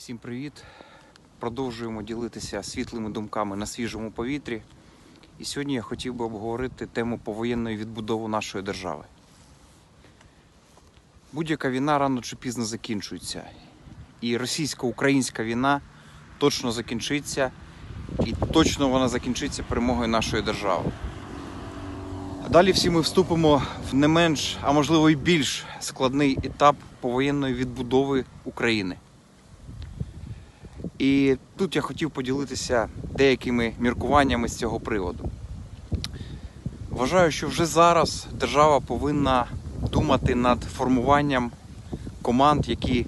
Всім привіт! Продовжуємо ділитися світлими думками на свіжому повітрі. І сьогодні я хотів би обговорити тему повоєнної відбудови нашої держави. Будь-яка війна рано чи пізно закінчується. І російсько-українська війна точно закінчиться, і точно вона закінчиться перемогою нашої держави. А далі всі ми вступимо в не менш, а можливо і більш складний етап повоєнної відбудови України. І тут я хотів поділитися деякими міркуваннями з цього приводу. Вважаю, що вже зараз держава повинна думати над формуванням команд, які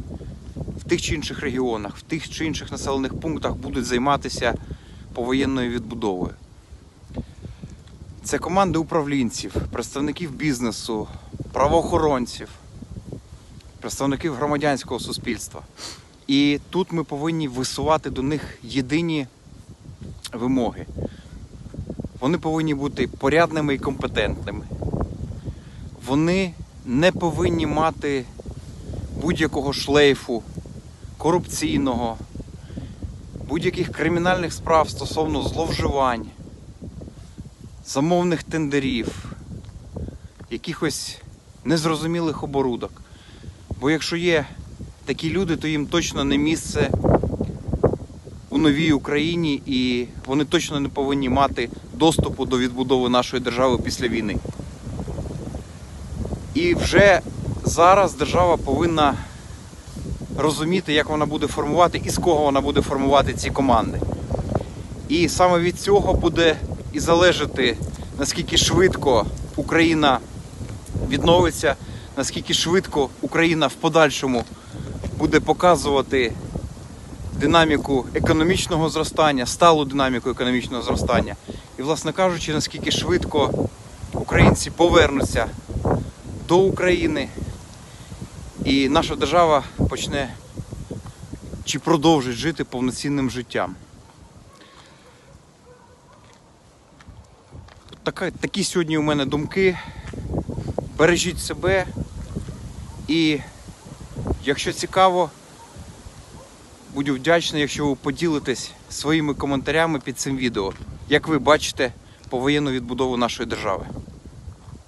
в тих чи інших регіонах, в тих чи інших населених пунктах будуть займатися повоєнною відбудовою. Це команди управлінців, представників бізнесу, правоохоронців, представників громадянського суспільства. І тут ми повинні висувати до них єдині вимоги. Вони повинні бути порядними і компетентними. Вони не повинні мати будь-якого шлейфу, корупційного, будь-яких кримінальних справ стосовно зловживань, замовних тендерів, якихось незрозумілих оборудок. Бо якщо є такі люди, то їм точно не місце у новій Україні, і вони точно не повинні мати доступу до відбудови нашої держави після війни. І вже зараз держава повинна розуміти, як вона буде формувати і з кого вона буде формувати ці команди. І саме від цього буде і залежати, наскільки швидко Україна відновиться, наскільки швидко Україна в подальшому буде показувати динаміку економічного зростання, сталу динаміку економічного зростання. І, власне кажучи, наскільки швидко українці повернуться до України, і наша держава почне чи продовжить жити повноцінним життям. Така, такі сьогодні у мене думки. Бережіть себе і Якщо цікаво, буду вдячний, якщо ви поділитесь своїми коментарями під цим відео, як ви бачите повоєнну відбудову нашої держави.